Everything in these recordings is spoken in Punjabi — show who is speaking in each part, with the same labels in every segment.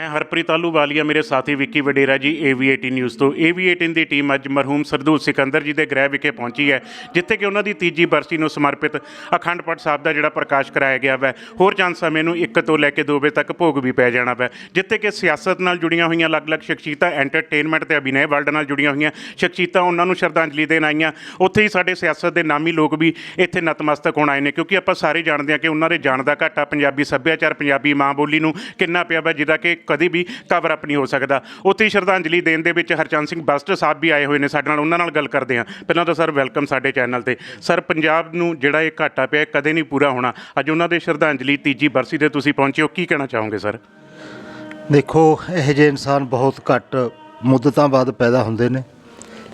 Speaker 1: ਮੈਂ ਹਰਪ੍ਰੀਤ ਆਲੂਵਾਲੀਆ ਮੇਰੇ ਸਾਥੀ ਵਿੱਕੀ ਵਡੇਰਾ ਜੀ AV18 ਨਿਊਜ਼ ਤੋਂ। AV18 ਦੀ ਟੀਮ ਅੱਜ ਮਰਹੂਮ ਸਰਦੂਲ ਸਿਕੰਦਰ ਜੀ ਦੇ ਗ੍ਰਹਿ ਵਿਖੇ ਪਹੁੰਚੀ ਹੈ, ਜਿੱਥੇ ਕਿ ਉਹਨਾਂ ਦੀ ਤੀਜੀ ਬਰਸੀ ਨੂੰ ਸਮਰਪਿਤ ਅਖੰਡ ਪਾਠ ਸਾਹਿਬ ਦਾ ਜਿਹੜਾ ਪ੍ਰਕਾਸ਼ ਕਰਾਇਆ ਗਿਆ ਵੈ। ਹੋਰ ਚੰਦ ਸਮੇਂ ਨੂੰ 1 ਤੋਂ ਲੈ ਕੇ 2 ਵਜੇ ਤੱਕ ਭੋਗ ਵੀ ਪੈ ਜਾਣਾ ਵੈ, ਜਿੱਥੇ ਕਿ ਸਿਆਸਤ ਨਾਲ ਜੁੜੀਆਂ ਹੋਈਆਂ ਅਲੱਗ-ਅਲੱਗ ਸ਼ਖਸੀਅਤਾਂ ਐਂਟਰਟੇਨਮੈਂਟ ਤੇ ਅਭਿਨੈ ਵਰਲਡ ਨਾਲ ਜੁੜੀਆਂ ਹੋਈਆਂ ਸ਼ਖਸੀਅਤਾਂ, ਉਹਨਾਂ ਨੂੰ ਸ਼ਰਧਾਂਜਲੀ ਦੇਣ ਆਈਆਂ। ਉੱਥੇ ਹੀ ਸਾਡੇ ਸਿਆਸਤ ਦੇ ਨਾਮੀ ਲੋਕ ਵੀ ਇੱਥੇ ਨਤਮਸਤਕ ਹੋਣ ਆਏ ਨੇ, ਕਿਉਂਕਿ ਆਪਾਂ ਸਾਰੇ ਜਾਣਦੇ ਹਾਂ ਕਿ ਉਹਨਾਂ ਦੇ ਜਾਣ ਦਾ ਘਾਟਾ ਪੰਜਾਬੀ ਸੱਭਿਆਚਾਰ, ਪੰਜਾਬੀ ਮਾਂ ਬੋਲੀ ਨੂੰ ਕਿੰਨਾ ਪਿਆ ਵਾ, ਜਿਹਦਾ ਕਿ ਕਦੇ ਵੀ ਕਵਰ ਅਪ ਨਹੀਂ ਹੋ ਸਕਦਾ। ਉੱਥੇ ਹੀ ਸ਼ਰਧਾਂਜਲੀ ਦੇਣ ਦੇ ਵਿੱਚ ਹਰਚੰਦ ਸਿੰਘ ਬਸਟਰ ਸਾਹਿਬ ਵੀ ਆਏ ਹੋਏ ਨੇ ਸਾਡੇ ਨਾਲ, ਉਹਨਾਂ ਨਾਲ ਗੱਲ ਕਰਦੇ ਹਾਂ। ਪਹਿਲਾਂ ਤਾਂ ਸਰ ਵੈਲਕਮ ਸਾਡੇ ਚੈਨਲ ਤੇ। ਸਰ, ਪੰਜਾਬ ਨੂੰ ਜਿਹੜਾ ਇਹ ਘਾਟਾ ਪਿਆ ਕਦੇ ਨਹੀਂ ਪੂਰਾ ਹੋਣਾ। ਅੱਜ ਉਹਨਾਂ ਦੇ ਸ਼ਰਧਾਂਜਲੀ ਤੀਜੀ ਬਰਸੀ ਤੇ ਤੁਸੀਂ ਪਹੁੰਚੇ ਹੋ। ਕੀ ਕਹਿਣਾ ਚਾਹੋਗੇ ਸਰ?
Speaker 2: ਦੇਖੋ, ਇਹੋ ਜਿਹੇ ਇਨਸਾਨ ਬਹੁਤ ਘੱਟ ਮੁੱਦਤਾਂ ਬਾਅਦ ਪੈਦਾ ਹੁੰਦੇ ਨੇ,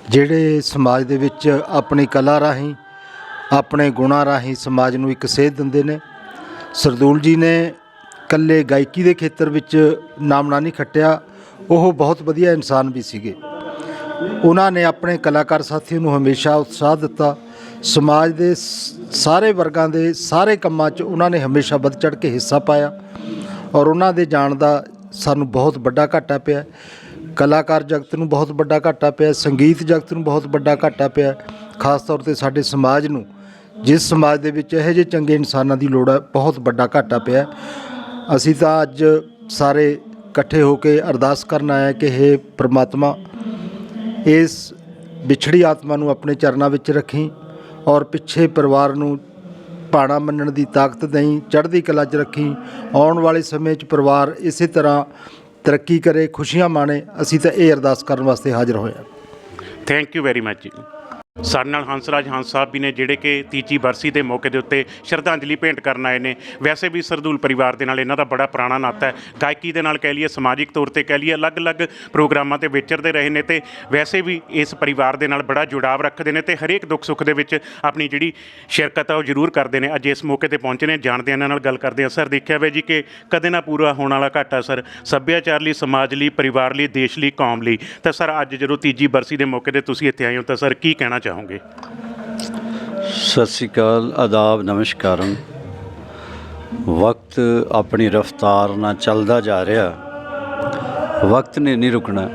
Speaker 2: ਜਿਹੜੇ ਸਮਾਜ ਦੇ ਵਿੱਚ ਆਪਣੀ ਕਲਾ ਰਾਹੀਂ, ਆਪਣੇ ਗੁਣਾਂ ਰਾਹੀਂ ਸਮਾਜ ਨੂੰ ਇੱਕ ਸੇਧ ਦਿੰਦੇ ਨੇ। ਸਰਦੂਲ ਜੀ ਨੇ ਕੱਲੇ ਗਾਇਕੀ ਦੇ ਖੇਤਰ ਵਿੱਚ ਨਾਮਣਾ ਨਹੀਂ ਖੱਟਿਆ, ਉਹ ਬਹੁਤ ਵਧੀਆ ਇਨਸਾਨ ਵੀ ਸੀਗੇ। ਉਹਨਾਂ ਨੇ ਆਪਣੇ ਕਲਾਕਾਰ ਸਾਥੀਆਂ ਨੂੰ ਹਮੇਸ਼ਾ ਉਤਸ਼ਾਹ ਦਿੱਤਾ। ਸਮਾਜ ਦੇ ਸਾਰੇ ਵਰਗਾਂ ਦੇ ਸਾਰੇ ਕੰਮਾਂ 'ਚ ਉਹਨਾਂ ਨੇ ਹਮੇਸ਼ਾ ਵੱਧ ਚੜ ਕੇ ਹਿੱਸਾ ਪਾਇਆ ਔਰ ਉਹਨਾਂ ਦੇ ਜਾਣ ਦਾ ਸਾਨੂੰ ਬਹੁਤ ਵੱਡਾ ਘਾਟਾ ਪਿਆ। ਕਲਾਕਾਰ ਜਗਤ ਨੂੰ ਬਹੁਤ ਵੱਡਾ ਘਾਟਾ ਪਿਆ, ਸੰਗੀਤ ਜਗਤ ਨੂੰ ਬਹੁਤ ਵੱਡਾ ਘਾਟਾ ਪਿਆ, ਖਾਸ ਤੌਰ ਤੇ ਸਾਡੇ ਸਮਾਜ ਨੂੰ। ਜਿਸ ਸਮਾਜ ਦੇ ਵਿੱਚ ਇਹੋ ਜਿਹੇ ਚੰਗੇ ਇਨਸਾਨਾਂ ਦੀ ਲੋੜ ਹੈ, ਬਹੁਤ ਵੱਡਾ ਘਾਟਾ ਪਿਆ। ਅਸੀਂ ਤਾਂ ਅੱਜ ਸਾਰੇ ਇਕੱਠੇ ਹੋ ਕੇ ਅਰਦਾਸ ਕਰਨ ਆਏ ਹਾਂ ਕਿ हे ਪ੍ਰਮਾਤਮਾ, ਇਸ ਵਿਛੜੀ ਆਤਮਾ ਨੂੰ ਆਪਣੇ ਚਰਨਾਂ ਵਿੱਚ ਰੱਖੀ ਔਰ ਪਿੱਛੇ ਪਰਿਵਾਰ ਨੂੰ ਪਾਣਾ ਮੰਨਣ ਦੀ ਤਾਕਤ ਦੇਈ, ਚੜ੍ਹਦੀ ਕਲਾ 'ਚ ਰੱਖੀ, ਆਉਣ ਵਾਲੇ ਸਮੇਂ 'ਚ ਪਰਿਵਾਰ ਇਸੇ ਤਰ੍ਹਾਂ ਤਰੱਕੀ ਕਰੇ, ਖੁਸ਼ੀਆਂ ਮਾਣੇ, ਅਸੀਂ ਤਾਂ ਇਹ ਅਰਦਾਸ ਕਰਨ ਵਾਸਤੇ ਹਾਜ਼ਰ ਹੋਏ ਹਾਂ।
Speaker 1: ਥੈਂਕ ਯੂ ਵੈਰੀ ਮੱਚ ਜੀ। ਸਾਡੇ ਨਾਲ ਹੰਸਰਾਜ ਹੰਸ ਸਾਹਿਬ ਵੀ ਨੇ, ਜਿਹੜੇ ਕਿ ਤੀਜੀ ਬਰਸੀ ਦੇ ਮੌਕੇ ਦੇ ਉੱਤੇ ਸ਼ਰਧਾਂਜਲੀ ਭੇਂਟ ਕਰਨ ਆਏ ਨੇ। ਵੈਸੇ ਵੀ ਸਰਦੂਲ ਪਰਿਵਾਰ ਦੇ ਨਾਲ ਇਹਨਾਂ ਦਾ ਬੜਾ ਪੁਰਾਣਾ ਨਾਤਾ ਹੈ। ਗਾਇਕੀ ਦੇ ਨਾਲ ਕਹਿ ਲਈਏ, ਸਮਾਜਿਕ ਤੌਰ ਤੇ ਕਹਿ ਲਈਏ, ਅਲੱਗ-ਅਲੱਗ ਪ੍ਰੋਗਰਾਮਾਂ ਤੇ ਵਿਚਰਦੇ ਰਹੇ ਨੇ ਤੇ ਵੈਸੇ ਵੀ ਇਸ ਪਰਿਵਾਰ ਦੇ ਨਾਲ ਬੜਾ ਜੁੜਾਵ ਰੱਖਦੇ ਨੇ ਤੇ ਹਰੇਕ ਦੁੱਖ ਸੁੱਖ ਦੇ ਵਿੱਚ ਆਪਣੀ ਜਿਹੜੀ ਸ਼ਿਰਕਤ ਆ ਉਹ ਜ਼ਰੂਰ ਕਰਦੇ ਨੇ। ਅੱਜ ਇਸ ਮੌਕੇ ਤੇ ਪਹੁੰਚੇ ਨੇ, ਜਾਣਦੇ ਹਾਂ ਇਹਨਾਂ ਨਾਲ ਗੱਲ ਕਰਦੇ ਹਾਂ। ਸਰ, ਦੇਖਿਆ ਵੇ ਜੀ ਕਿ ਕਦੇ ਨਾ ਪੂਰਾ ਹੋਣ ਵਾਲਾ ਘਾਟਾ ਸਰ। ਸੱਭਿਆਚਾਰ ਲਈ, ਸਮਾਜ ਲਈ, ਪਰਿਵਾਰ ਲਈ, ਦੇਸ਼ ਲਈ, ਕੌਮ ਲਈ। ਤਾਂ ਸਰ, ਅੱਜ ਜਦੋਂ ਤੀਜੀ ਬਰਸੀ ਦੇ ਮੌਕੇ ਤੇ ਤੁਸੀਂ ਇੱਥੇ ਆਏ ਹੋ, ਤਾਂ ਸਰ, ਕੀ ਕਹਿਣਾ ਚਾਹੋਗੇ?
Speaker 3: ਸਤਿ ਸ੍ਰੀ ਅਕਾਲ, ਆਦਾਬ, ਨਮਸਕਾਰਮ। ਵਕਤ ਆਪਣੀ ਰਫ਼ਤਾਰ ਨਾਲ ਚੱਲਦਾ ਜਾ ਰਿਹਾ। ਵਕਤ ਨੇ ਨਹੀਂ ਰੁਕਣਾ।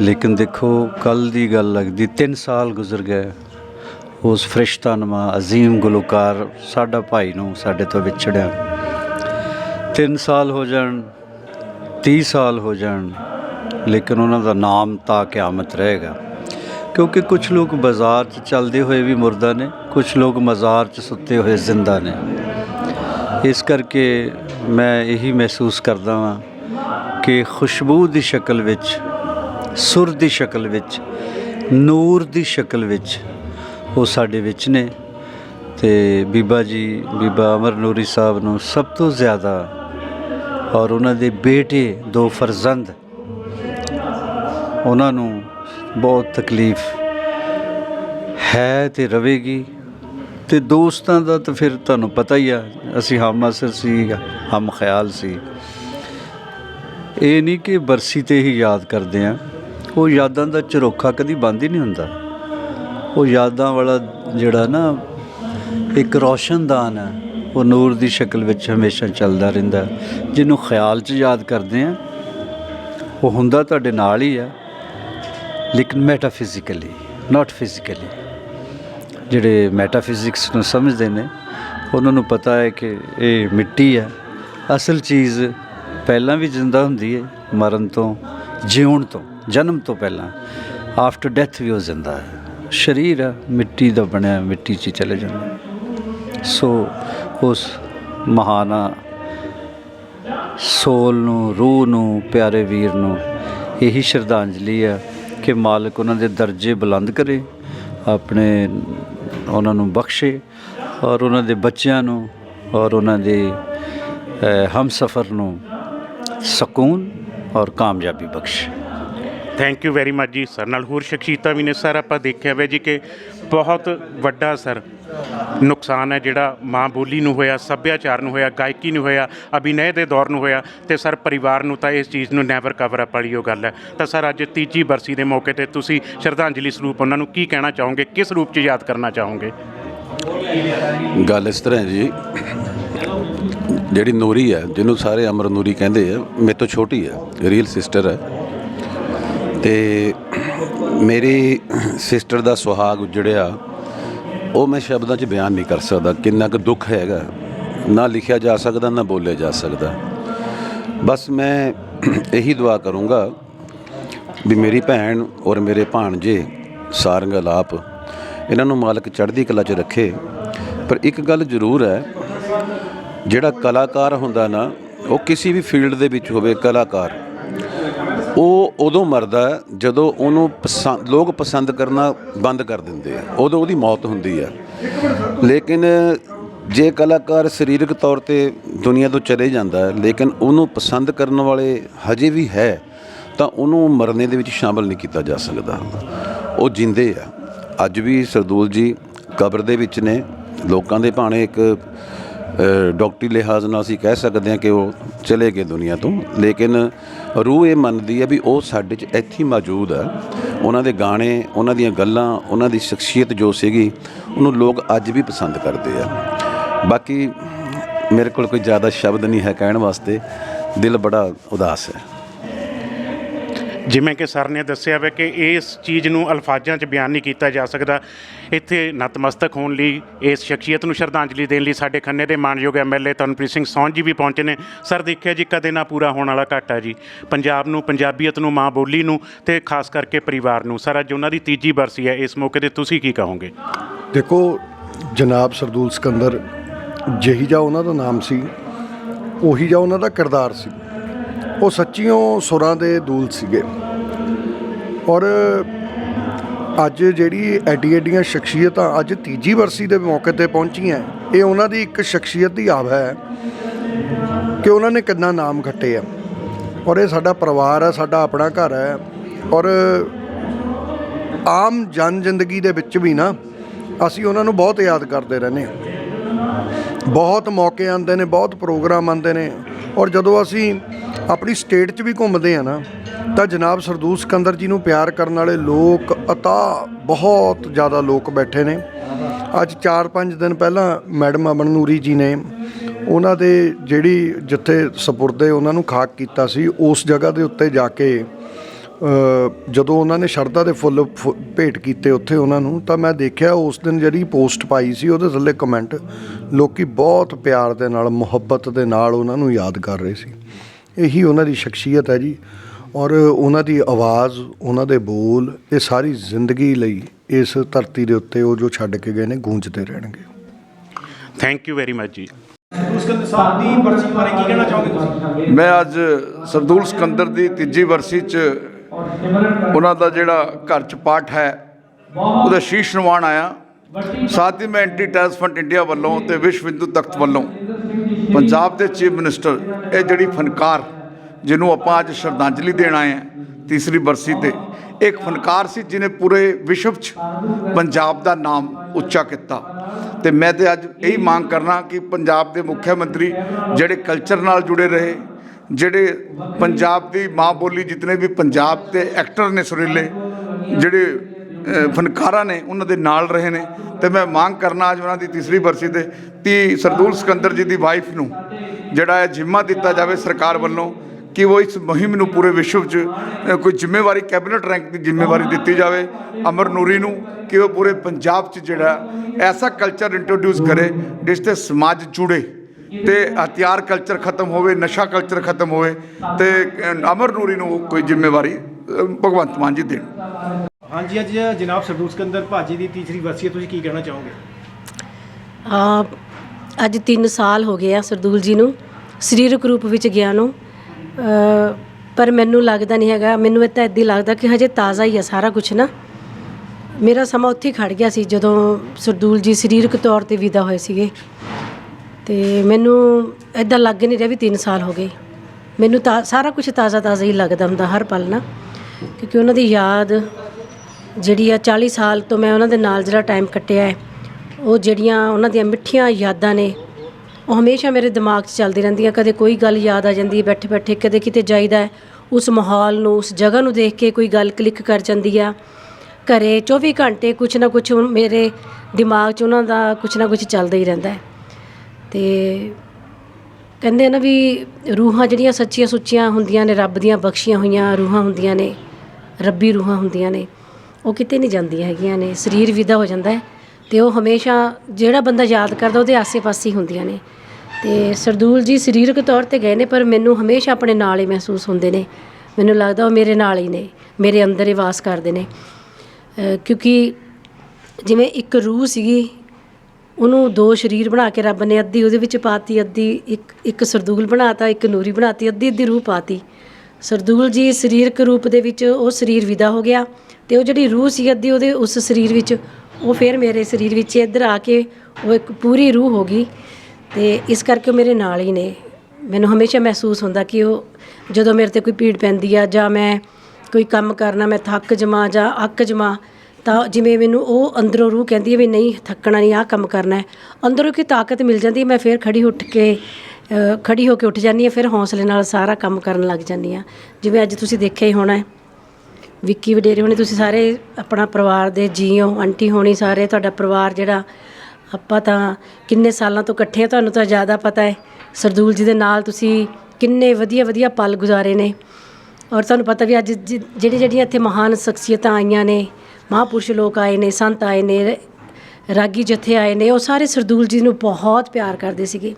Speaker 3: ਲੇਕਿਨ ਦੇਖੋ ਕੱਲ ਦੀ ਗੱਲ ਲੱਗਦੀ 3 ਸਾਲ ਗੁਜ਼ਰ ਗਏ। ਉਸ ਫਰਿਸ਼ਤਾਨਮਾ ਅਜ਼ੀਮ ਗੁਲੂਕਾਰ ਸਾਡਾ ਭਾਈ ਨੂੰ ਸਾਡੇ ਤੋਂ ਵਿਛੜਿਆ 3 ਸਾਲ ਹੋ ਜਾਣ 30 ਸਾਲ ਹੋ ਜਾਣ, ਲੇਕਿਨ ਉਹਨਾਂ ਦਾ ਨਾਮ ਤਾਂ ਕਿਆਮਤ ਰਹੇਗਾ। ਕਿਉਂਕਿ ਕੁਝ ਲੋਕ ਬਾਜ਼ਾਰ 'ਚ ਚੱਲਦੇ ਹੋਏ ਵੀ ਮੁਰਦਾ ਨੇ ਕੁਝ ਲੋਕ ਮਜ਼ਾਰ 'ਚ ਸੁੱਤੇ ਹੋਏ ਜ਼ਿੰਦਾ ਨੇ। ਇਸ ਕਰਕੇ ਮੈਂ ਇਹੀ ਮਹਿਸੂਸ ਕਰਦਾ ਹਾਂ ਕਿ ਖੁਸ਼ਬੂ ਦੀ ਸ਼ਕਲ ਵਿੱਚ, ਸੁਰ ਦੀ ਸ਼ਕਲ ਵਿੱਚ, ਨੂਰ ਦੀ ਸ਼ਕਲ ਵਿੱਚ ਉਹ ਸਾਡੇ ਵਿੱਚ ਨੇ। ਤੇ ਬੀਬਾ ਜੀ, ਬੀਬਾ ਅਮਰ ਨੂਰੀ ਸਾਹਿਬ ਨੂੰ ਸਭ ਤੋਂ ਜ਼ਿਆਦਾ ਔਰ ਉਹਨਾਂ ਦੇ ਬੇਟੇ ਦੋ ਫਰਜ਼ੰਦ, ਉਹਨਾਂ ਨੂੰ ਬਹੁਤ ਤਕਲੀਫ ਹੈ ਤੇ ਰਵੇਗੀ ਤੇ ਦੋਸਤਾਂ ਦਾ ਤਾਂ ਫਿਰ ਤੁਹਾਨੂੰ ਪਤਾ ਹੀ ਆ, ਅਸੀਂ ਹਮ ਅਸਰ ਸੀ, ਹਮ ਖਿਆਲ ਸੀ। ਇਹ ਨਹੀਂ ਕਿ ਬਰਸੀ ਤੇ ਹੀ ਯਾਦ ਕਰਦੇ ਆ। ਉਹ ਯਾਦਾਂ ਦਾ ਝਰੋਖਾ ਕਦੀ ਬੰਦ ਹੀ ਨਹੀਂ ਹੁੰਦਾ। ਉਹ ਯਾਦਾਂ ਵਾਲਾ ਜਿਹੜਾ ਨਾ, ਇੱਕ ਰੌਸ਼ਨਦਾਨ ਹੈ ਉਹ ਨੂਰ ਦੀ ਸ਼ਕਲ ਵਿੱਚ ਹਮੇਸ਼ਾ ਚੱਲਦਾ ਰਹਿੰਦਾ। ਜਿਹਨੂੰ ਖਿਆਲ 'ਚ ਯਾਦ ਕਰਦੇ ਆ, ਉਹ ਹੁੰਦਾ ਤੁਹਾਡੇ ਨਾਲ ਹੀ ਆ। ਲੇਕਿਨ ਮੈਟਾਫਿਜ਼ੀਕਲੀ ਨਾਟ ਫਿਜ਼ੀਕਲੀ ਜਿਹੜੇ ਮੈਟਾਫਿਜ਼ਿਕਸ ਨੂੰ ਸਮਝਦੇ ਨੇ, ਉਹਨਾਂ ਨੂੰ ਪਤਾ ਹੈ ਕਿ ਇਹ ਮਿੱਟੀ ਹੈ। ਅਸਲ ਚੀਜ਼ ਪਹਿਲਾਂ ਵੀ ਜ਼ਿੰਦਾ ਹੁੰਦੀ ਹੈ, ਮਰਨ ਤੋਂ, ਜਿਉਣ ਤੋਂ, ਜਨਮ ਤੋਂ ਪਹਿਲਾਂ। ਆਫਟਰ ਡੈਥ ਵੀ ਉਹ ਜ਼ਿੰਦਾ ਹੈ। ਸਰੀਰ ਹੈ, ਮਿੱਟੀ ਦਾ ਬਣਿਆ, ਮਿੱਟੀ 'ਚ ਹੀ ਚਲੇ ਜਾਂਦਾ ਸੋ ਉਸ ਮਹਾਨਾ ਸੋਲ ਨੂੰ, ਰੂਹ ਨੂੰ, ਪਿਆਰੇ ਵੀਰ ਨੂੰ, ਇਹੀ ਸ਼ਰਧਾਂਜਲੀ ਆ ਕਿ ਮਾਲਕ ਉਹਨਾਂ ਦੇ ਦਰਜੇ ਬੁਲੰਦ ਕਰੇ, ਆਪਣੇ ਉਹਨਾਂ ਨੂੰ ਬਖਸ਼ੇ ਔਰ ਉਹਨਾਂ ਦੇ ਬੱਚਿਆਂ ਨੂੰ ਔਰ ਉਹਨਾਂ ਦੇ ਹਮਸਫਰ ਨੂੰ ਸਕੂਨ ਔਰ ਕਾਮਯਾਬੀ ਬਖਸ਼ੇ।
Speaker 1: ਥੈਂਕ ਯੂ ਵੈਰੀ ਮੱਚ ਜੀ। ਸਰ ਨਾਲ ਹੋਰ ਸ਼ਖਸੀਅਤਾਂ ਵੀ ਨੇ। ਸਰ, ਆਪਾਂ ਦੇਖਿਆ ਵੇ ਜੀ ਕਿ ਬਹੁਤ ਵੱਡਾ ਸਰ ਨੁਕਸਾਨ ਹੈ ਜਿਹੜਾ ਮਾਂ ਬੋਲੀ ਨੂੰ ਹੋਇਆ, ਸੱਭਿਆਚਾਰ ਨੂੰ ਹੋਇਆ, ਗਾਇਕੀ ਨੂੰ ਹੋਇਆ, ਅਭਿਨੈ ਦੇ ਦੌਰ ਨੂੰ ਹੋਇਆ ਤੇ ਸਰ ਪਰਿਵਾਰ ਨੂੰ ਤਾਂ ਇਸ ਚੀਜ਼ ਨੂੰ ਨੈਵਰ ਕਵਰ ਅਪ ਵਾਲੀ ਉਹ ਗੱਲ ਹੈ। ਤਾਂ ਸਰ ਅੱਜ ਤੀਜੀ ਬਰਸੀ ਦੇ ਮੌਕੇ ਤੇ ਤੁਸੀਂ ਸ਼ਰਧਾਂਜਲੀ ਸਰੂਪ ਉਹਨਾਂ ਨੂੰ ਕੀ ਕਹਿਣਾ ਚਾਹੋਗੇ? ਕਿਸ ਰੂਪ 'ਚ ਯਾਦ ਕਰਨਾ ਚਾਹੋਗੇ?
Speaker 4: ਗੱਲ ਇਸ ਤਰ੍ਹਾਂ ਹੈ ਜੀ, ਜਿਹੜੀ ਨੂਰੀ ਹੈ, ਜਿਹਨੂੰ ਸਾਰੇ ਅਮਰ ਨੂਰੀ ਕਹਿੰਦੇ ਆ, ਮੇਰੇ ਤੋਂ ਛੋਟੀ ਹੈ ਰੀਅਲ ਸਿਸਟਰ ਹੈ। ਤੇ ਮੇਰੀ ਸਿਸਟਰ ਦਾ ਸੁਹਾਗ ਉਜੜਿਆ, ਉਹ ਮੈਂ ਸ਼ਬਦਾਂ 'ਚ ਬਿਆਨ ਨਹੀਂ ਕਰ ਸਕਦਾ, ਕਿੰਨਾ ਕੁ ਦੁੱਖ ਹੈਗਾ। ਨਾ ਲਿਖਿਆ ਜਾ ਸਕਦਾ, ਨਾ ਬੋਲਿਆ ਜਾ ਸਕਦਾ। ਬਸ ਮੈਂ ਇਹੀ ਦੁਆ ਕਰੂੰਗਾ ਵੀ ਮੇਰੀ ਭੈਣ ਔਰ ਮੇਰੇ ਭਾਣਜੇ ਸਾਰੰਗ ਆਲਾਪ ਇਹਨਾਂ ਨੂੰ ਮਾਲਕ ਚੜ੍ਹਦੀ ਕਲਾ 'ਚ ਰੱਖੇ। ਪਰ ਇੱਕ ਗੱਲ ਜ਼ਰੂਰ ਹੈ, ਜਿਹੜਾ ਕਲਾਕਾਰ ਹੁੰਦਾ ਨਾ, ਉਹ ਕਿਸੇ ਵੀ ਫੀਲਡ ਦੇ ਵਿੱਚ ਹੋਵੇ ਕਲਾਕਾਰ ਉਹ ਉਦੋਂ ਮਰਦਾ ਜਦੋਂ ਉਹਨੂੰ ਪਸੰਦ ਲੋਕ ਪਸੰਦ ਕਰਨਾ ਬੰਦ ਕਰ ਦਿੰਦੇ ਆ। ਉਦੋਂ ਉਹਦੀ ਮੌਤ ਹੁੰਦੀ ਹੈ ਲੇਕਿਨ ਜੇ ਕਲਾਕਾਰ ਸਰੀਰਕ ਤੌਰ ਤੇ ਦੁਨੀਆ ਤੋਂ ਚਲੇ ਜਾਂਦਾ ਹੈ, ਲੇਕਿਨ ਉਹਨੂੰ ਪਸੰਦ ਕਰਨ ਵਾਲੇ ਹਜੇ ਵੀ ਹੈ, ਤਾਂ ਉਹਨੂੰ ਮਰਨੇ ਦੇ ਵਿੱਚ ਸ਼ਾਮਲ ਨਹੀਂ ਕੀਤਾ ਜਾ ਸਕਦਾ। ਉਹ ਜਿੰਦੇ ਆ। ਅੱਜ ਵੀ ਸਰਦੂਲ ਜੀ ਕਬਰ ਦੇ ਵਿੱਚ ਨੇ। ਲੋਕਾਂ ਦੇ ਭਾਣੇ ਇੱਕ ਡਾਕਟਰੀ ਲਿਹਾਜ਼ ਨਾਲ ਅਸੀਂ ਕਹਿ ਸਕਦੇ ਹਾਂ ਕਿ ਉਹ ਚਲੇ ਗਏ ਦੁਨੀਆ ਤੋਂ। ਲੇਕਿਨ ਰੂਹ ਇਹ ਮੰਨਦੀ ਹੈ ਵੀ ਉਹ ਸਾਡੇ 'ਚ ਇੱਥੇ ਮੌਜੂਦ ਆ ਉਹਨਾਂ ਦੇ ਗਾਣੇ, ਉਹਨਾਂ ਦੀਆਂ ਗੱਲਾਂ, ਉਹਨਾਂ ਦੀ ਸ਼ਖਸੀਅਤ ਜੋ ਸੀਗੀ, ਉਹਨੂੰ ਲੋਕ ਅੱਜ ਵੀ ਪਸੰਦ ਕਰਦੇ ਆ। ਬਾਕੀ ਮੇਰੇ ਕੋਲ ਕੋਈ ਜ਼ਿਆਦਾ ਸ਼ਬਦ ਨਹੀਂ ਹੈ ਕਹਿਣ ਵਾਸਤੇ। ਦਿਲ ਬੜਾ ਉਦਾਸ ਹੈ।
Speaker 1: ਜਿਵੇਂ ਕਿ ਸਰ ਨੇ ਦੱਸਿਆ ਵੇ ਕਿ ਇਸ ਚੀਜ਼ ਨੂੰ ਅਲਫਾਜ਼ਾਂ 'ਚ ਬਿਆਨ ਨਹੀਂ ਕੀਤਾ ਜਾ ਸਕਦਾ। ਇੱਥੇ ਨਤਮਸਤਕ ਹੋਣ ਲਈ, ਇਸ ਸ਼ਖਸੀਅਤ ਨੂੰ ਸ਼ਰਧਾਂਜਲੀ ਦੇਣ ਲਈ ਸਾਡੇ ਖੰਨੇ ਦੇ ਮਾਨਯੋਗ ਐਮਐਲਏ ਤਨਪ੍ਰੀਤ ਸਿੰਘ ਸੌਂਝ ਜੀ ਵੀ ਪਹੁੰਚੇ ਨੇ। ਸਰ, ਦੇਖਿਆ ਜੀ, ਕਦੇ ਨਾ ਪੂਰਾ ਹੋਣ ਵਾਲਾ ਘਾਟਾ ਜੀ। ਪੰਜਾਬ ਨੂੰ, ਪੰਜਾਬੀਅਤ ਨੂੰ, ਮਾਂ ਬੋਲੀ ਨੂੰ ਤੇ ਖਾਸ ਕਰਕੇ ਪਰਿਵਾਰ ਨੂੰ। ਸਰ, ਅੱਜ ਉਹਨਾਂ ਦੀ ਤੀਜੀ ਬਰਸੀ ਹੈ। ਇਸ ਮੌਕੇ ਤੇ ਤੁਸੀਂ ਕੀ ਕਹੋਗੇ?
Speaker 5: ਦੇਖੋ, ਜਨਾਬ ਸਰਦੂਲ ਸਿਕੰਦਰ, ਜਿਹੀ ਜਾ ਉਹਨਾਂ ਦਾ ਨਾਮ ਸੀ, ਉਹੀ ਜਾ ਉਹਨਾਂ ਦਾ ਕਿਰਦਾਰ ਸੀ। ਉਹ ਸੱਚੀਓ ਸੁਰਾਂ ਦੇ ਦੂਲ ਸੀਗੇ। ਔਰ ਅੱਜ ਜਿਹੜੀ ਐਡੀ ਐਡੀਆਂ ਸ਼ਖਸੀਅਤਾਂ ਅੱਜ ਤੀਜੀ ਵਰਸੀ ਦੇ ਮੌਕੇ ਤੇ ਪਹੁੰਚੀਆਂ, ਇਹ ਉਹਨਾਂ ਦੀ ਇੱਕ ਸ਼ਖਸੀਅਤ ਦੀ ਆਵ ਹੈ ਕਿ ਉਹਨਾਂ ਨੇ ਕਿੰਨਾ ਨਾਮ ਖੱਟੇ ਆ। ਔਰ ਇਹ ਸਾਡਾ ਪਰਿਵਾਰ ਹੈ ਸਾਡਾ ਆਪਣਾ ਘਰ ਹੈ ਔਰ ਆਮ ਜਨ ਜ਼ਿੰਦਗੀ ਦੇ ਵਿੱਚ ਵੀ ਨਾ, ਅਸੀਂ ਉਹਨਾਂ ਨੂੰ ਬਹੁਤ ਯਾਦ ਕਰਦੇ ਰਹਿੰਦੇ ਹਾਂ। ਬਹੁਤ ਮੌਕੇ ਆਉਂਦੇ ਨੇ, ਬਹੁਤ ਪ੍ਰੋਗਰਾਮ ਆਉਂਦੇ ਨੇ। ਔਰ ਜਦੋਂ ਅਸੀਂ ਆਪਣੀ ਸਟੇਟ 'ਚ ਵੀ ਘੁੰਮਦੇ ਆ ਨਾ, ਤਾਂ ਜਨਾਬ ਸਰਦੂਲ ਸਿਕੰਦਰ ਜੀ ਨੂੰ ਪਿਆਰ ਕਰਨ ਵਾਲੇ ਲੋਕ ਅਤਾ ਬਹੁਤ ਜ਼ਿਆਦਾ ਲੋਕ ਬੈਠੇ ਨੇ। ਅੱਜ 4-5 ਦਿਨ ਪਹਿਲਾਂ ਮੈਡਮ ਅਮਨ ਨੂਰੀ ਜੀ ਨੇ ਉਹਨਾਂ ਦੇ ਜਿਹੜੀ ਜਿੱਥੇ ਸਪੁਰਦੇ ਉਹਨਾਂ ਨੂੰ ਖਾਕ ਕੀਤਾ ਸੀ, ਉਸ ਜਗ੍ਹਾ ਦੇ ਉੱਤੇ ਜਾ ਕੇ ਜਦੋਂ ਉਹਨਾਂ ਨੇ ਸ਼ਰਧਾ ਦੇ ਫੁੱਲ ਫੁ- ਭੇਟ ਕੀਤੇ ਉੱਥੇ ਉਹਨਾਂ ਨੂੰ, ਤਾਂ ਮੈਂ ਦੇਖਿਆ ਉਸ ਦਿਨ ਜਿਹੜੀ ਪੋਸਟ ਪਾਈ ਸੀ, ਉਹਦੇ ਥੱਲੇ ਕਮੈਂਟ ਲੋਕੀ ਬਹੁਤ ਪਿਆਰ ਦੇ ਨਾਲ, ਮੁਹੱਬਤ ਦੇ ਨਾਲ ਉਹਨਾਂ ਨੂੰ ਯਾਦ ਕਰ ਰਹੇ ਸੀ। ਇਹੀ ਉਹਨਾਂ ਦੀ ਸ਼ਖਸੀਅਤ ਹੈ ਜੀ। ਔਰ ਉਹਨਾਂ ਦੀ ਆਵਾਜ਼ ਉਹਨਾਂ ਦੇ ਬੋਲ ਇਹ ਸਾਰੀ ਜ਼ਿੰਦਗੀ ਲਈ ਇਸ ਧਰਤੀ ਦੇ ਉੱਤੇ ਉਹ ਜੋ ਛੱਡ ਕੇ ਗਏ ਨੇ ਗੂੰਜਦੇ ਰਹਿਣਗੇ।
Speaker 1: ਥੈਂਕ ਯੂ ਵੈਰੀ ਮਚ ਜੀ।
Speaker 6: ਮੁਸਕੰਦ ਸਾਹਿਬ ਦੀ ਬਰਸੀ ਬਾਰੇ ਕੀ ਕਹਿਣਾ ਚਾਹੋਗੇ ਤੁਸੀਂ
Speaker 7: ਮੈਂ ਅੱਜ ਸਰਦੂਲ ਸਿਕੰਦਰ ਦੀ ਤੀਜੀ ਵਰਸੀ 'ਚ ਉਹਨਾਂ ਦਾ ਜਿਹੜਾ ਘਰ 'ਚ ਪਾਠ ਹੈ ਉਹਦਾ ਸ਼ੀਸ਼ ਨਿਵਾਣ ਆਇਆ। ਸਾਥ ਹੀ ਮੈਂ ਐਂਟੀ ਟੈਰਰਿਸਟ ਫੰਡ ਇੰਡੀਆ ਵੱਲੋਂ ਤੇ ਵਿਸ਼ਵ ਹਿੰਦੂ ਤਖਤ ਵੱਲੋਂ ਪੰਜਾਬ ਦੇ ਚੀਫ ਮਿਨਿਸਟਰ, ਇਹ ਜਿਹੜੀ ਫਨਕਾਰ ਜਿਹਨੂੰ ਆਪਾਂ ਅੱਜ ਸ਼ਰਧਾਂਜਲੀ ਦੇਣ ਆਏ ਹਾਂ ਤੀਸਰੀ ਬਰਸੀ ਤੇ, ਇੱਕ ਫਨਕਾਰ ਸੀ ਜਿਨੇ ਪੂਰੇ ਵਿਸ਼ਵ 'ਚ ਪੰਜਾਬ ਦਾ ਨਾਮ ਉੱਚਾ ਕੀਤਾ। ਤੇ ਮੈਂ ਤੇ ਅੱਜ ਇਹੀ ਮੰਗ ਕਰਨਾ ਕਿ ਪੰਜਾਬ ਦੇ ਮੁੱਖ ਮੰਤਰੀ ਜਿਹੜੇ ਕਲਚਰ ਨਾਲ ਜੁੜੇ ਰਹੇ, ਜਿਹੜੇ ਪੰਜਾਬ ਦੀ ਮਾਂ ਬੋਲੀ ਜਿਤਨੇ ਵੀ ਪੰਜਾਬ ਦੇ ਐਕਟਰ ਨੇ ਸੁਰੀਲੇ, ਜਿਹੜੇ ਫਨਕਾਰਾਂ ਨੇ, ਉਹਨਾਂ ਦੇ ਨਾਲ ਰਹੇ ਨੇ। ਤੇ ਮੈਂ ਮੰਗ ਕਰਨਾ ਅੱਜ ਉਹਨਾਂ ਦੀ ਤੀਸਰੀ ਬਰਸੀ ਤੇ ਤੀ ਸਰਦੂਲ ਸਿਕੰਦਰ ਜੀ ਦੀ ਵਾਈਫ ਨੂੰ, ਜਿਹੜਾ ਇਹ ਜ਼ਿੰਮਾ ਦਿੱਤਾ ਜਾਵੇ ਸਰਕਾਰ ਵੱਲੋਂ, ਕਿ ਉਹ ਇਸ ਮੁਹਿੰਮ ਨੂੰ ਪੂਰੇ ਵਿਸ਼ਵ 'ਚ ਕੋਈ ਜ਼ਿੰਮੇਵਾਰੀ, ਕੈਬਨਿਟ ਰੈਂਕ ਦੀ ਜ਼ਿੰਮੇਵਾਰੀ ਦਿੱਤੀ ਜਾਵੇ, ਅਮਰ ਨੂਰੀ ਨੂੰ, ਕਿ ਉਹ ਪੂਰੇ ਪੰਜਾਬ 'ਚ ਜਿਹੜਾ, ਐਸਾ ਕਲਚਰ ਇੰਟਰੋਡਿਊਸ ਕਰੇ, ਜਿਸ ਤੇ ਸਮਾਜ ਜੁੜੇ, ਤੇ ਹਥਿਆਰ ਕਲਚਰ ਖਤਮ ਹੋਵੇ, ਨਸ਼ਾ ਕਲਚਰ ਖਤਮ ਹੋਵੇ, ਤੇ ਅਮਰ ਨੂਰੀ ਨੂੰ ਕੋਈ ਜ਼ਿੰਮੇਵਾਰੀ ਭਗਵੰਤ ਮਾਨ ਜੀ ਦੇਣ।
Speaker 6: ਹਾਂਜੀ ਅੱਜ ਜਨਾਬ ਸਰਦੂਲ ਸਿਕੰਦਰ ਭਾਜੀ ਦੀ ਤੀਸਰੀ ਬਰਸੀ ਹੈ ਤੁਸੀਂ ਕੀ ਕਹਿਣਾ ਚਾਹੋਗੇ?
Speaker 8: ਆ ਅੱਜ 3 ਸਾਲ ਹੋ ਗਏ ਆ ਸਰਦੂਲ ਜੀ ਨੂੰ ਸਰੀਰਕ ਰੂਪ ਵਿੱਚ ਗਿਆ ਨੂੰ। ਅ, ਪਰ ਮੈਨੂੰ ਲੱਗਦਾ ਨਹੀਂ ਹੈਗਾ ਮੈਨੂੰ ਇਹ ਤਾਂ ਇੱਦਾਂ ਹੀ ਲੱਗਦਾ ਕਿ ਹਜੇ ਤਾਜ਼ਾ ਹੀ ਆ ਸਾਰਾ ਕੁਝ ਨਾ। ਮੇਰਾ ਸਮਾਂ ਉੱਥੇ ਹੀ ਖੜ ਗਿਆ ਸੀ ਜਦੋਂ ਸਰਦੂਲ ਜੀ ਸਰੀਰਕ ਤੌਰ ਤੇ ਵਿਦਾ ਹੋਏ ਸੀਗੇ। ਤੇ ਮੈਨੂੰ ਐਦਾਂ ਲੱਗ ਨਹੀਂ ਰਿਹਾ ਵੀ 3 ਸਾਲ ਹੋ ਗਏ। ਮੈਨੂੰ ਤਾਂ ਸਾਰਾ ਕੁਝ ਤਾਜ਼ਾ ਤਾਜ਼ਾ ਹੀ ਲੱਗਦਾ ਹੁੰਦਾ ਹਰ ਪਲ ਨਾ ਕਿਉਂਕਿ ਉਹਨਾਂ ਦੀ ਯਾਦ ਜਿਹੜੀ ਆ 40 ਸਾਲ ਤੋਂ ਮੈਂ ਉਹਨਾਂ ਦੇ ਨਾਲ ਜਿਹੜਾ ਟਾਈਮ ਕੱਟਿਆ ਹੈ, ਉਹ ਜਿਹੜੀਆਂ ਉਹਨਾਂ ਦੀਆਂ ਮਿੱਠੀਆਂ ਯਾਦਾਂ ਨੇ, ਉਹ ਹਮੇਸ਼ਾ ਮੇਰੇ ਦਿਮਾਗ 'ਚ ਚੱਲਦੀ ਰਹਿੰਦੀਆਂ, ਕਦੇ ਕੋਈ ਗੱਲ ਯਾਦ ਆ ਜਾਂਦੀ ਹੈ ਬੈਠੇ ਬੈਠੇ ਕਦੇ ਕਿਤੇ ਜਾਈਦਾ ਉਸ ਮਾਹੌਲ ਨੂੰ, ਉਸ ਜਗ੍ਹਾ ਨੂੰ ਦੇਖ ਕੇ ਕੋਈ ਗੱਲ ਕਲਿੱਕ ਕਰ ਜਾਂਦੀ ਆ, ਘਰੇ 24 ਘੰਟੇ ਕੁਛ ਨਾ ਕੁਛ ਮੇਰੇ ਦਿਮਾਗ 'ਚ ਉਹਨਾਂ ਦਾ ਕੁਛ ਨਾ ਕੁਛ ਚੱਲਦਾ ਹੀ ਰਹਿੰਦਾ ਹੈ। ਤੇ ਕਹਿੰਦੇ ਨਾ ਵੀ ਰੂਹਾਂ ਜਿਹੜੀਆਂ ਸੱਚੀਆਂ ਸੁੱਚੀਆਂ ਹੁੰਦੀਆਂ ਨੇ, ਰੱਬ ਦੀਆਂ ਬਖਸ਼ੀਆਂ ਹੋਈਆਂ ਰੂਹਾਂ ਹੁੰਦੀਆਂ ਨੇ, ਰੱਬੀ ਰੂਹਾਂ ਹੁੰਦੀਆਂ ਨੇ ਉਹ ਕਿਤੇ ਨਹੀਂ ਜਾਂਦੀਆਂ ਹੈਗੀਆਂ ਨੇ, ਸਰੀਰ ਵਿਦਾ ਹੋ ਜਾਂਦਾ ਹੈ ਤੇ ਉਹ ਹਮੇਸ਼ਾ ਜਿਹੜਾ ਬੰਦਾ ਯਾਦ ਕਰਦਾ ਉਹਦੇ ਆਸੇ-ਪਾਸੇ ਹੀ ਹੁੰਦੀਆਂ ਨੇ। ਅਤੇ ਸਰਦੂਲ ਜੀ ਸਰੀਰਕ ਤੌਰ ਤੇ ਗਏ ਨੇ, ਪਰ ਮੈਨੂੰ ਹਮੇਸ਼ਾ ਆਪਣੇ ਨਾਲ ਹੀ ਮਹਿਸੂਸ ਹੁੰਦੇ ਨੇ। ਮੈਨੂੰ ਲੱਗਦਾ ਉਹ ਮੇਰੇ ਨਾਲ ਹੀ ਨੇ, ਮੇਰੇ ਅੰਦਰ ਹੀ ਵਾਸ ਕਰਦੇ ਨੇ। ਕਿਉਂਕਿ ਜਿਵੇਂ ਇੱਕ ਰੂਹ ਸੀਗੀ, ਉਹਨੂੰ ਦੋ ਸਰੀਰ ਬਣਾ ਕੇ ਰੱਬ ਨੇ ਅੱਧੀ ਉਹਦੇ ਵਿੱਚ ਪਾਤੀ, ਅੱਧੀ ਇੱਕ ਇੱਕ ਸਰਦੂਲ ਬਣਾਤਾ, ਇੱਕ ਨੂਰੀ ਬਣਾਤੀ ਅੱਧੀ ਅੱਧੀ ਰੂਹ ਪਾਤੀ। ਸਰਦੂਲ ਜੀ ਸਰੀਰਕ ਰੂਪ ਦੇ ਵਿੱਚ ਉਹ ਸਰੀਰ ਵਿਦਾ ਹੋ ਗਿਆ। ਤੇ ਉਹ ਜਿਹੜੀ ਰੂਹ ਸੀ ਅੱਧੀ ਉਹਦੇ ਉਸ ਸਰੀਰ ਵਿੱਚ ਉਹ ਫਿਰ ਮੇਰੇ ਸਰੀਰ ਵਿੱਚ ਇੱਧਰ ਆ ਕੇ ਉਹ ਇੱਕ ਪੂਰੀ ਰੂਹ ਹੋ ਗਈ ਤੇ ਇਸ ਕਰਕੇ ਉਹ ਮੇਰੇ ਨਾਲ ਹੀ ਨੇ। ਮੈਨੂੰ ਹਮੇਸ਼ਾ ਮਹਿਸੂਸ ਹੁੰਦਾ ਕਿ ਉਹ ਜਦੋਂ ਮੇਰੇ ਤੇ ਕੋਈ ਭੀੜ ਪੈਂਦੀ ਆ ਜਾਂ ਮੈਂ ਕੋਈ ਕੰਮ ਕਰਨਾ ਮੈਂ ਥੱਕ ਜਮਾ ਜਾਂ ਅੱਕ ਜਮਾ ਤਾਂ ਜਿਵੇਂ ਮੈਨੂੰ ਉਹ ਅੰਦਰੋਂ ਰੂਹ ਕਹਿੰਦੀ ਹੈ ਵੀ ਨਹੀਂ ਥੱਕਣਾ ਨਹੀਂ ਆਹ ਕੰਮ ਕਰਨਾ ਹੈ। ਅੰਦਰੋਂ ਕੀ ਤਾਕਤ ਮਿਲ ਜਾਂਦੀ ਹੈ ਮੈਂ ਫਿਰ ਖੜੀ ਉੱਠ ਕੇ ਅ, ਖੜੀ ਹੋ ਕੇ ਉੱਠ ਜਾਂਦੀ ਹਾਂ ਫਿਰ ਹੌਸਲੇ ਨਾਲ ਸਾਰਾ ਕੰਮ ਕਰਨ ਲੱਗ ਜਾਂਦੀ ਹਾਂ ਜਿਵੇਂ ਅੱਜ ਤੁਸੀਂ ਦੇਖਿਆ ਹੀ ਹੋਣਾ ਹੈ। ਵਿੱਕੀ ਵਡੇਰੇ ਹੋਣੀ, ਤੁਸੀਂ ਸਾਰੇ ਆਪਣਾ ਪਰਿਵਾਰ ਦੇ ਜੀਓ, ਆਂਟੀ ਹੋਣੀ ਸਾਰੇ, ਤੁਹਾਡਾ ਪਰਿਵਾਰ ਜਿਹੜਾ ਆਪਾਂ ਤਾਂ ਕਿੰਨੇ ਸਾਲਾਂ ਤੋਂ ਇਕੱਠੇ ਆ, ਤੁਹਾਨੂੰ ਤਾਂ ਜ਼ਿਆਦਾ ਪਤਾ ਹੈ। ਸਰਦੂਲ ਜੀ ਦੇ ਨਾਲ ਤੁਸੀਂ ਕਿੰਨੇ ਵਧੀਆ ਵਧੀਆ ਪਲ ਗੁਜ਼ਾਰੇ ਨੇ। ਔਰ ਤੁਹਾਨੂੰ ਪਤਾ ਵੀ ਅੱਜ ਜਿ- ਜਿਹੜੀ, ਜਿਹੜੀਆਂ ਇੱਥੇ ਮਹਾਨ ਸ਼ਖਸੀਅਤਾਂ ਆਈਆਂ ਨੇ, ਮਹਾਂਪੁਰਸ਼ ਲੋਕ ਆਏ ਨੇ, ਸੰਤ ਆਏ ਨੇ ਰਾਗੀ ਜਥੇ ਆਏ ਨੇ, ਉਹ ਸਾਰੇ ਸਰਦੂਲ ਜੀ ਨੂੰ ਬਹੁਤ ਪਿਆਰ ਕਰਦੇ ਸੀਗੇ।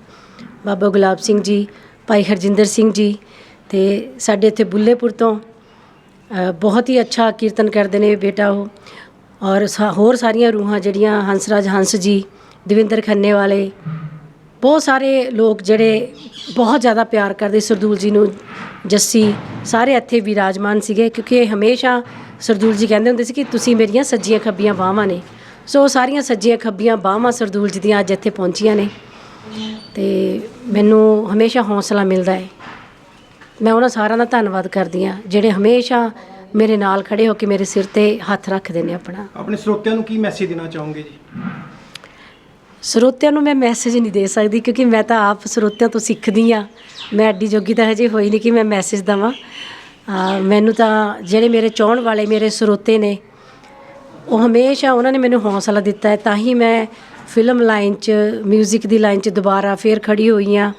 Speaker 8: ਬਾਬਾ ਗੁਲਾਬ ਸਿੰਘ ਜੀ, ਭਾਈ ਹਰਜਿੰਦਰ ਸਿੰਘ ਜੀ ਤੇ ਸਾਡੇ ਇੱਥੇ ਬੁੱਲੇਪੁਰ ਤੋਂ ਬਹੁਤ ਹੀ ਅੱਛਾ ਕੀਰਤਨ ਕਰਦੇ ਨੇ ਬੇਟਾ ਉਹ। ਔਰ ਸਾ- ਹੋਰ ਸਾਰੀਆਂ ਰੂਹਾਂ ਜਿਹੜੀਆਂ ਹੰਸਰਾਜ ਹੰਸ ਜੀ, ਦਵਿੰਦਰ ਖੰਨੇ ਵਾਲੇ, ਬਹੁਤ ਸਾਰੇ ਲੋਕ ਜਿਹੜੇ ਬਹੁਤ ਜ਼ਿਆਦਾ ਪਿਆਰ ਕਰਦੇ ਸਰਦੂਲ ਜੀ ਨੂੰ, ਜੱਸੀ, ਸਾਰੇ ਇੱਥੇ ਵਿਰਾਜਮਾਨ ਸੀਗੇ ਕਿਉਂਕਿ ਇਹ ਹਮੇਸ਼ਾ ਸਰਦੂਲ ਜੀ ਕਹਿੰਦੇ ਹੁੰਦੇ ਸੀ ਕਿ ਤੁਸੀਂ ਮੇਰੀਆਂ ਸੱਜੀਆਂ ਖੱਬੀਆਂ ਬਾਹਾਂ ਨੇ। ਸੋ ਉਹ ਸਾਰੀਆਂ ਸੱਜੀਆਂ ਖੱਬੀਆਂ ਬਾਹਾਂ ਸਰਦੂਲ ਜੀ ਦੀਆਂ ਅੱਜ ਇੱਥੇ ਪਹੁੰਚੀਆਂ ਨੇ। ਤੇ ਮੈਨੂੰ ਹਮੇਸ਼ਾ ਹੌਸਲਾ ਮਿਲਦਾ ਹੈ। ਮੈਂ ਉਹਨਾਂ ਸਾਰਿਆਂ ਦਾ ਧੰਨਵਾਦ ਕਰਦੀ ਹਾਂ ਜਿਹੜੇ ਹਮੇਸ਼ਾ ਮੇਰੇ ਨਾਲ ਖੜੇ ਹੋ ਕੇ ਮੇਰੇ ਸਿਰ ਤੇ ਹੱਥ ਰੱਖਦੇ ਨੇ ਆਪਣਾ।
Speaker 6: ਆਪਣੇ ਸਰੋਤਿਆਂ ਨੂੰ ਕੀ ਮੈਸੇਜ ਦੇਣਾ ਚਾਹੋਗੇ ਜੀ?
Speaker 8: ਸਰੋਤਿਆਂ ਨੂੰ ਮੈਂ ਮੈਸੇਜ ਨਹੀਂ ਦੇ ਸਕਦੀ ਕਿਉਂਕਿ ਮੈਂ ਤਾਂ ਆਪ ਸਰੋਤਿਆਂ ਤੋਂ ਸਿੱਖਦੀ ਆ ਮੈਂ ਐਡੀ ਜੋਗੀ ਤਾਂ ਹਜੇ ਹੋਈ ਨਹੀਂ ਕਿ ਮੈਂ ਮੈਸੇਜ ਦਵਾਂ। ਮੈਨੂੰ ਤਾਂ ਜਿਹੜੇ ਮੇਰੇ ਚਾਹਣ ਵਾਲੇ ਮੇਰੇ ਸਰੋਤੇ ਨੇ ਉਹ ਹਮੇਸ਼ਾ ਉਹਨਾਂ ਨੇ ਮੈਨੂੰ ਹੌਸਲਾ ਦਿੱਤਾ ਹੈ ਤਾਂ ਹੀ ਮੈਂ ਫਿਲਮ ਲਾਈਨ 'ਚ 뮤직 ਦੀ ਲਾਈਨ 'ਚ ਦੁਬਾਰਾ ਫੇਰ ਖੜੀ ਹੋਈ ਆ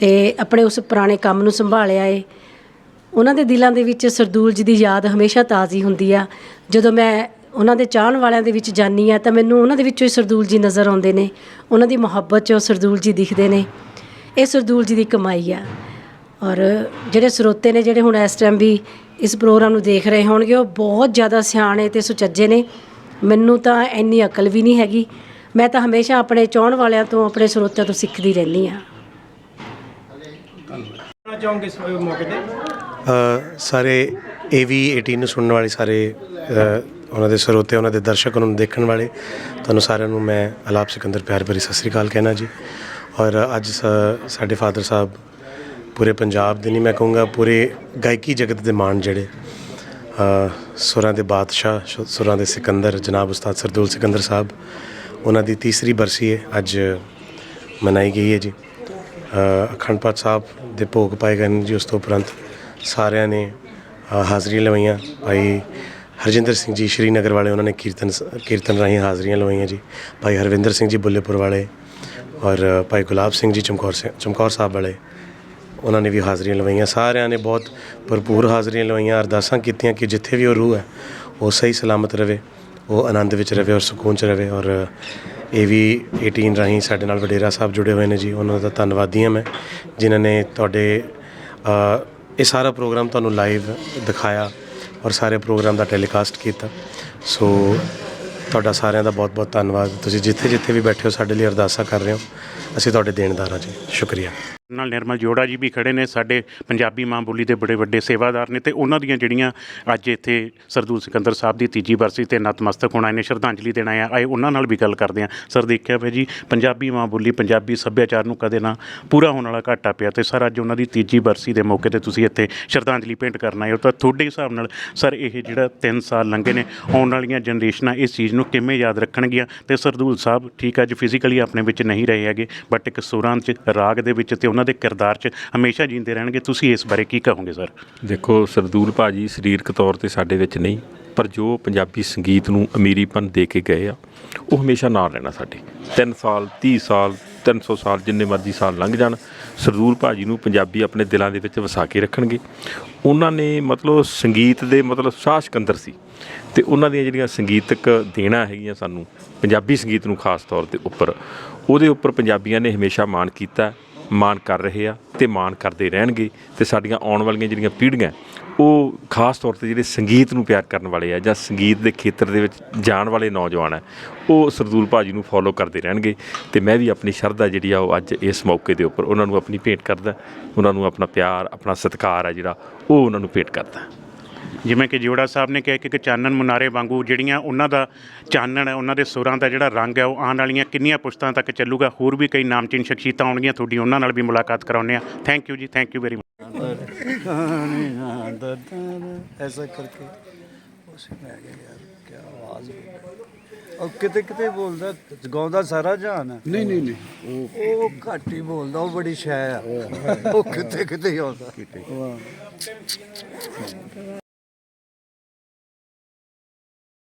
Speaker 8: ਤੇ ਆਪਣੇ ਉਸ ਪੁਰਾਣੇ ਕੰਮ ਨੂੰ ਸੰਭਾਲਿਆ ਏ। ਉਹਨਾਂ ਦੇ ਦਿਲਾਂ ਦੇ ਵਿੱਚ ਸਰਦੂਲ ਜੀ ਦੀ ਯਾਦ ਹਮੇਸ਼ਾ ਤਾਜ਼ੀ ਹੁੰਦੀ ਆ। ਜਦੋਂ ਮੈਂ ਉਹਨਾਂ ਦੇ ਚਾਹਣ ਵਾਲਿਆਂ ਦੇ ਵਿੱਚ ਜਾਨੀ ਆ, ਤਾਂ ਮੈਨੂੰ ਉਹਨਾਂ ਦੇ ਵਿੱਚੋਂ ਹੀ ਸਰਦੂਲ ਜੀ ਨਜ਼ਰ ਆਉਂਦੇ ਨੇ। ਉਹਨਾਂ ਦੀ ਮੁਹੱਬਤ 'ਚ ਉਹ ਸਰਦੂਲ ਜੀ ਦਿਖਦੇ ਨੇ। ਇਹ ਸਰਦੂਲ ਜੀ ਦੀ ਕਮਾਈ ਆ। ਔਰ ਜਿਹੜੇ ਸਰੋਤੇ ਨੇ, ਜਿਹੜੇ ਹੁਣ ਇਸ ਟਾਈਮ ਵੀ ਇਸ ਪ੍ਰੋਗਰਾਮ ਨੂੰ ਦੇਖ ਰਹੇ ਹੋਣਗੇ, ਉਹ ਬਹੁਤ ਜ਼ਿਆਦਾ ਸਿਆਣੇ ਤੇ ਸੁਚੱਜੇ ਨੇ। ਮੈਨੂੰ ਤਾਂ ਇੰਨੀ ਅਕਲ ਵੀ ਨਹੀਂ ਹੈਗੀ। ਮੈਂ ਤਾਂ ਹਮੇਸ਼ਾ ਆਪਣੇ ਚਾਹਣ ਵਾਲਿਆਂ ਤੋਂ, ਆਪਣੇ ਸਰੋਤਿਆਂ ਤੋਂ ਸਿੱਖਦੀ ਰਹਿੰਦੀ ਹਾਂ।
Speaker 6: ਚਾਹੋਗੇ ਇਸ ਮੌਕੇ ਤੇ?
Speaker 9: ਅ, ਸਾਰੇ AV 18 ਨੂੰ ਸੁਣਨ ਵਾਲੇ ਸਾਰੇ ਅ, ਉਹਨਾਂ ਦੇ ਸਰੋਤੇ ਉਹਨਾਂ ਦੇ ਦਰਸ਼ਕ ਉਹਨਾਂ ਨੂੰ ਦੇਖਣ ਵਾਲੇ ਤੁਹਾਨੂੰ ਸਾਰਿਆਂ ਨੂੰ ਮੈਂ ਅਲਾਪ ਸਿਕੰਦਰ ਪਿਆਰ ਭਰੀ ਸਤਿ ਸ੍ਰੀ ਅਕਾਲ ਕਹਿਣਾ ਜੀ। ਔਰ ਅੱਜ ਸ- ਸਾਡੇ ਫਾਦਰ ਸਾਹਿਬ ਪੂਰੇ ਪੰਜਾਬ ਦੇ ਨਹੀਂ ਮੈਂ ਕਹੂੰਗਾ ਪੂਰੇ ਗਾਇਕੀ ਜਗਤ ਦੇ ਮਾਣ ਜਿਹੜੇ ਅ, ਸੁਰਾਂ ਦੇ ਬਾਦਸ਼ਾਹ ਸ਼ੁ- ਸੁਰਾਂ ਦੇ ਸਿਕੰਦਰ ਜਨਾਬ ਉਸਤਾਦ ਸਰਦੂਲ ਸਿਕੰਦਰ ਸਾਹਿਬ ਉਹਨਾਂ ਦੀ ਤੀਸਰੀ ਬਰਸੀ ਹੈ ਅੱਜ ਮਨਾਈ ਗਈ ਹੈ ਜੀ। ਅਖੰਡ ਪਾਠ ਸਾਹਿਬ ਦੇ ਭੋਗ ਪਾਏ ਗਏ ਨੇ ਜੀ, ਉਸ ਤੋਂ ਉਪਰੰਤ ਸਾਰਿਆਂ ਨੇ ਹਾਜ਼ਰੀਆਂ ਲਵਾਈਆਂ। ਭਾਈ ਹਰਜਿੰਦਰ ਸਿੰਘ ਜੀ ਸ਼੍ਰੀਨਗਰ ਵਾਲੇ, ਉਹਨਾਂ ਨੇ ਕੀਰਤਨ ਸ- ਕੀਰਤਨ ਰਾਹੀਂ ਹਾਜ਼ਰੀਆਂ ਲਵਾਈਆਂ ਜੀ। ਭਾਈ ਹਰਵਿੰਦਰ ਸਿੰਘ ਜੀ ਬੁੱਲੇਪੁਰ ਵਾਲੇ ਔਰ ਭਾਈ ਗੁਲਾਬ ਸਿੰਘ ਜੀ ਚਮਕੌਰ ਸਿੰਘ ਚਮਕੌਰ ਸਾਹਿਬ ਵਾਲੇ, ਉਹਨਾਂ ਨੇ ਵੀ ਹਾਜ਼ਰੀਆਂ ਲਵਾਈਆਂ। ਸਾਰਿਆਂ ਨੇ ਬਹੁਤ ਭਰਪੂਰ ਹਾਜ਼ਰੀਆਂ ਲਵਾਈਆਂ, ਅਰਦਾਸਾਂ ਕੀਤੀਆਂ ਕਿ ਜਿੱਥੇ ਵੀ ਉਹ ਰੂਹ ਹੈ, ਉਹ ਸਹੀ ਸਲਾਮਤ ਰਵੇ ਉਹ ਆਨੰਦ ਵਿੱਚ ਰਵੇ ਔਰ ਸਕੂਨ ਚ ਰਵੇ ਔਰ ਇਹ ਵੀ 18 ਰਾਹੀਂ ਸਾਡੇ ਨਾਲ ਵਡੇਰਾ ਸਾਹਿਬ ਜੁੜੇ ਹੋਏ ਨੇ ਜੀ, ਉਹਨਾਂ ਦਾ ਧੰਨਵਾਦੀ ਹਾਂ ਮੈਂ, ਜਿਨ੍ਹਾਂ ਨੇ ਤੁਹਾਡੇ ਇਹ ਸਾਰਾ ਪ੍ਰੋਗਰਾਮ ਤੁਹਾਨੂੰ ਲਾਈਵ ਦਿਖਾਇਆ ਔਰ ਸਾਰੇ ਪ੍ਰੋਗਰਾਮ ਦਾ ਟੈਲੀਕਾਸਟ ਕੀਤਾ। ਸੋ ਤੁਹਾਡਾ ਸਾਰਿਆਂ ਦਾ ਬਹੁਤ ਬਹੁਤ ਧੰਨਵਾਦ। ਤੁਸੀਂ ਜਿੱਥੇ ਜਿੱਥੇ ਵੀ ਬੈਠੇ ਹੋ, ਸਾਡੇ ਲਈ ਅਰਦਾਸਾਂ ਕਰ ਰਹੇ ਹੋ। ਅਸੀਂ ਤੁਹਾਡੇ ਦੇਣਦਾਰ ਹਾਂ ਜੀ ਸ਼ੁਕਰੀਆ।
Speaker 1: ਨਾਲ ਨਿਰਮਲ ਜੋੜਾ ਜੀ ਵੀ ਖੜੇ ਨੇ, ਸਾਡੇ ਪੰਜਾਬੀ ਮਾਂ ਬੋਲੀ ਦੇ ਬੜੇ ਵੱਡੇ ਸੇਵਾਦਾਰ ਨੇ ਤੇ ਉਹਨਾਂ ਦੀਆਂ ਜਿਹੜੀਆਂ ਅੱਜ ਇੱਥੇ ਸਰਦੂਲ ਸਿਕੰਦਰ ਸਾਹਿਬ ਦੀ ਤੀਜੀ ਬਰਸੀ ਤੇ ਨਤਮਸਤਕ ਹੋਣਾ ਇਹਨੇ ਸ਼ਰਧਾਂਜਲੀ ਦੇਣਾ ਆਏ ਆ, ਆਏ ਉਹਨਾਂ ਨਾਲ ਵੀ ਗੱਲ ਕਰਦੇ ਆ। ਸਰ, ਦੇਖਿਆ ਪਿਆ ਜੀ, ਪੰਜਾਬੀ ਮਾਂ ਬੋਲੀ, ਪੰਜਾਬੀ ਸੱਭਿਆਚਾਰ ਨੂੰ ਕਦੇ ਨਾ ਪੂਰਾ ਹੋਣ ਵਾਲਾ ਘਾਟਾ ਪਿਆ ਤੇ ਸਰ, ਅੱਜ ਉਹਨਾਂ ਦੀ ਤੀਜੀ ਬਰਸੀ ਦੇ ਮੌਕੇ ਤੇ ਤੁਸੀਂ ਇੱਥੇ ਸ਼ਰਧਾਂਜਲੀ ਭੇਂਟ ਕਰਨਾ ਆਏ ਹੋ। ਤਾਂ ਤੁਹਾਡੇ ਹਿਸਾਬ ਨਾਲ ਸਰ, ਇਹ ਜਿਹੜਾ 3 ਸਾਲ ਲੰਘੇ ਨੇ, ਆਉਣ ਵਾਲੀਆਂ ਜਨਰੇਸ਼ਨਾਂ ਇਸ ਚੀਜ਼ ਨੂੰ ਕਿਵੇਂ ਯਾਦ ਰੱਖਣਗੀਆਂ? ਤੇ ਸਰਦੂਲ ਸਾਹਿਬ ਠੀਕ ਅੱਜ ਫਿਜ਼ੀਕਲੀ ਆਪਣੇ ਵਿੱਚ ਨਹੀਂ ਰਹੇ ਹੈਗੇ। ਬਟ ਇੱਕ ਸੁਰਾਂ 'ਚ, ਰਾਗ ਦੇ ਵਿੱਚ ਤੇ ਉਹਨਾਂ ਦੇ ਕਿਰਦਾਰ 'ਚ ਹਮੇਸ਼ਾ ਜੀਂਦੇ ਰਹਿਣਗੇ। ਤੁਸੀਂ ਇਸ ਬਾਰੇ ਕੀ ਕਹੋਗੇ, ਸਰ?
Speaker 10: ਦੇਖੋ, ਸਰਦੂਲ ਭਾਜੀ, ਸਰੀਰਕ ਤੌਰ ਤੇ ਸਾਡੇ ਵਿੱਚ ਨਹੀਂ, ਪਰ ਜੋ ਪੰਜਾਬੀ ਸੰਗੀਤ ਨੂੰ ਅਮੀਰੀਪਨ ਦੇ ਕੇ ਗਏ ਆ, ਉਹ ਹਮੇਸ਼ਾ ਨਾਲ ਰਹਿਣਾ ਸਾਡੇ। 3 ਸਾਲ 30 ਸਾਲ 300 ਸਾਲ, ਜਿੰਨੇ ਮਰਜ਼ੀ ਸਾਲ ਲੰਘ ਜਾਣ, ਸਰਦੂਲ ਭਾਜੀ ਨੂੰ ਪੰਜਾਬੀ ਆਪਣੇ ਦਿਲਾਂ ਦੇ ਵਿੱਚ ਵਸਾ ਕੇ ਰੱਖਣਗੇ। ਉਹਨਾਂ ਨੇ ਮਤਲਬ ਸੰਗੀਤ ਦੇ ਮਤਲਬ ਸ਼ਾਹ ਸਿਕੰਦਰ ਸੀ ਤੇ ਉਹਨਾਂ ਦੀਆਂ ਜਿਹੜੀਆਂ ਸੰਗੀਤਕ ਦੇਣਾ ਹੈਗੀਆਂ ਸਾਨੂੰ, ਪੰਜਾਬੀ ਸੰਗੀਤ ਨੂੰ ਖਾਸ ਤੌਰ ਤੇ ਉੱਪਰ, ਉਹਦੇ ਉੱਪਰ ਪੰਜਾਬੀਆਂ ਨੇ ਹਮੇਸ਼ਾ ਮਾਣ ਕੀਤਾ, ਮਾਣ ਕਰ ਰਹੇ ਆ ਤੇ ਮਾਣ ਕਰਦੇ ਰਹਿਣਗੇ ਤੇ ਸਾਡੀਆਂ ਆਉਣ ਵਾਲੀਆਂ ਜਿਹੜੀਆਂ ਪੀੜ੍ਹੀਆਂ ਉਹ ਖਾਸ ਤੌਰ ਤੇ ਜਿਹੜੇ ਸੰਗੀਤ ਨੂੰ ਪਿਆਰ ਕਰਨ ਵਾਲੇ ਆ ਜਾਂ ਸੰਗੀਤ ਦੇ ਖੇਤਰ ਦੇ ਵਿੱਚ ਜਾਣ ਵਾਲੇ ਨੌਜਵਾਨ ਆ, ਉਹ ਸਰਦੂਲ ਭਾਜੀ ਨੂੰ ਫੋਲੋ ਕਰਦੇ ਰਹਿਣਗੇ ਤੇ ਮੈਂ ਵੀ ਆਪਣੀ ਸ਼ਰਧਾ ਜਿਹੜੀ ਆ ਉਹ ਅੱਜ ਇਸ ਮੌਕੇ ਦੇ ਉੱਪਰ ਉਹਨਾਂ ਨੂੰ ਆਪਣੀ ਭੇਂਟ ਕਰਦਾ, ਉਹਨਾਂ ਨੂੰ ਆਪਣਾ ਪਿਆਰ, ਆਪਣਾ ਸਤਿਕਾਰ ਆ ਜਿਹੜਾ ਉਹ ਉਹਨਾਂ ਨੂੰ ਭੇਟ ਕਰਦਾ।
Speaker 1: ਜਿਵੇਂ ਕਿ ਜੋੜਾ ਸਾਹਿਬ ਨੇ ਕਿਹਾ ਕਿ ਇੱਕ ਚਾਨਣ ਮੁਨਾਰੇ ਵਾਂਗੂ ਜਿਹੜੀਆਂ ਉਹਨਾਂ ਦਾ ਚਾਨਣ ਹੈ, ਉਹਨਾਂ ਦੇ ਸੁਰਾਂ ਦਾ ਜਿਹੜਾ ਰੰਗ ਹੈ, ਉਹ ਆਉਣ ਵਾਲੀਆਂ ਕਿੰਨੀਆਂ ਪੁਸ਼ਤਾਂ ਤੱਕ ਚੱਲੂਗਾ, ਹੋਰ ਵੀ ਕਈ ਨਾਮਚੀਨ ਸ਼ਖਸੀਅਤਾਂ ਆਉਣਗੀਆਂ, ਤੁਹਾਡੀ ਉਹਨਾਂ ਨਾਲ ਵੀ ਮੁਲਾਕਾਤ ਕਰਾਉਂਦੇ ਆ thank you ji thank you very much
Speaker 2: ऐसा करके उसे मैं कहा यार क्या आवाज और ਕਿਤੇ ਕਿਤੇ ਬੋਲਦਾ ਗਾਉਂਦਾ ਸਾਰਾ ਜਹਾਨ ਹੈ ਨਹੀਂ ਨਹੀਂ ਨਹੀਂ ਉਹ ਉਹ ਘੱਟ ਹੀ ਬੋਲਦਾ ਉਹ ਬੜੀ ਸ਼ੈ ਆ ਉਹ ਕਿਤੇ ਕਿਤੇ ਹੀ ਆਉਂਦਾ